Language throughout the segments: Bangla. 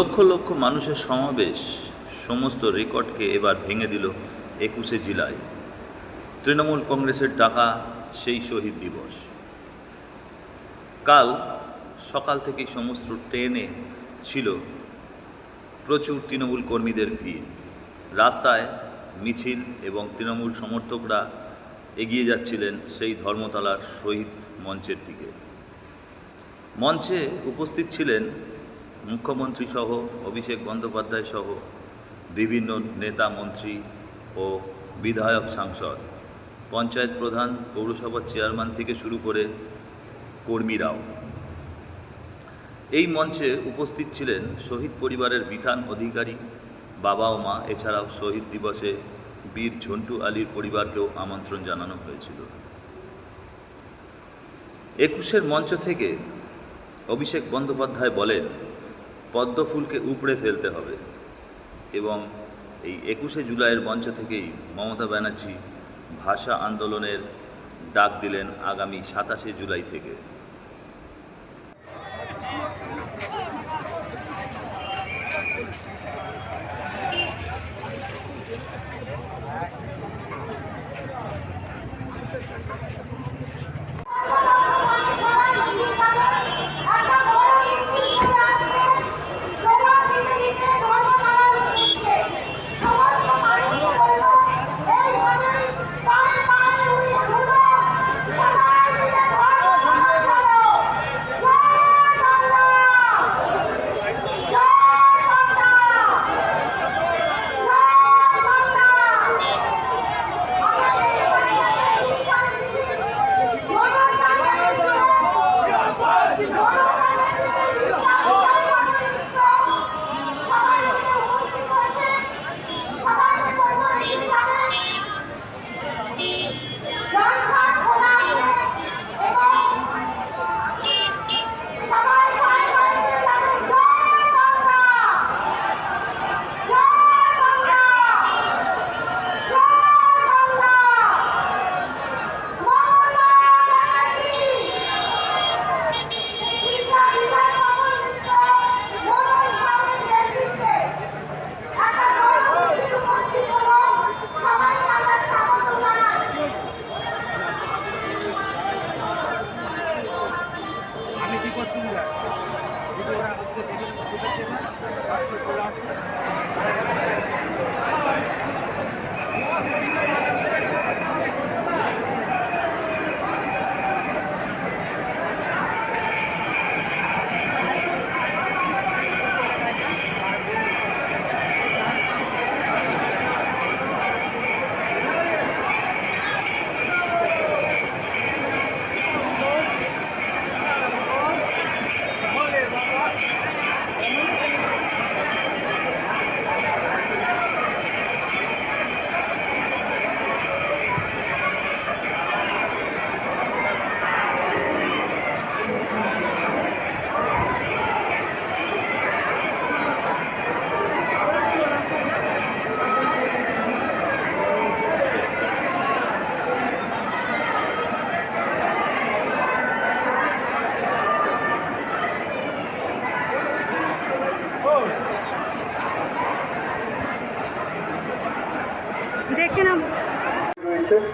লক্ষ লক্ষ মানুষের সমাবেশ সমস্ত রেকর্ডকে এবার ভেঙে দিল একুশে জুলাই। তৃণমূল কংগ্রেসের ডাকা সেই শহীদ দিবস। কাল সকাল থেকেই সমস্ত ট্রেনে ছিল প্রচুর তৃণমূল কর্মীদের ভিড়। রাস্তায় মিছিল এবং তৃণমূল সমর্থকরা এগিয়ে যাচ্ছিলেন সেই ধর্মতলার শহীদ মঞ্চের দিকে। মঞ্চে উপস্থিত ছিলেন মুখ্যমন্ত্রী সহ অভিষেক বন্দ্যোপাধ্যায় সহ বিভিন্ন নেতা মন্ত্রী ও বিধায়ক সাংসদ, পঞ্চায়েত প্রধান, পৌরসভার চেয়ারম্যান থেকে শুরু করে কর্মীরাও। এই মঞ্চে উপস্থিত ছিলেন শহীদ পরিবারের বিধান অধিকারী বাবা ও মা। এছাড়াও শহীদ দিবসে বীর ঝন্টু আলীর পরিবারকেও আমন্ত্রণ জানানো হয়েছিল। একুশের মঞ্চ থেকে অভিষেক বন্দ্যোপাধ্যায় বলেন পদ্মফুলকে উপড়ে ফেলতে হবে এবং এই একুশে জুলাইয়ের মঞ্চ থেকেই মমতা ব্যানার্জি ভাষা আন্দোলনের ডাক দিলেন আগামী সাতাশে জুলাই থেকে। দেখছেন আপ-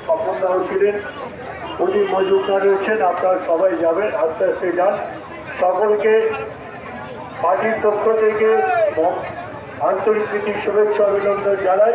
স্বপনদাও উনি মজুমদার রয়েছেন, আপনারা সবাই যাবেন, আস্তে আস্তে যান। সকলকে পার্টির পক্ষ থেকে আন্তরিক প্রীতি, শুভেচ্ছা, অভিনন্দন জানাই।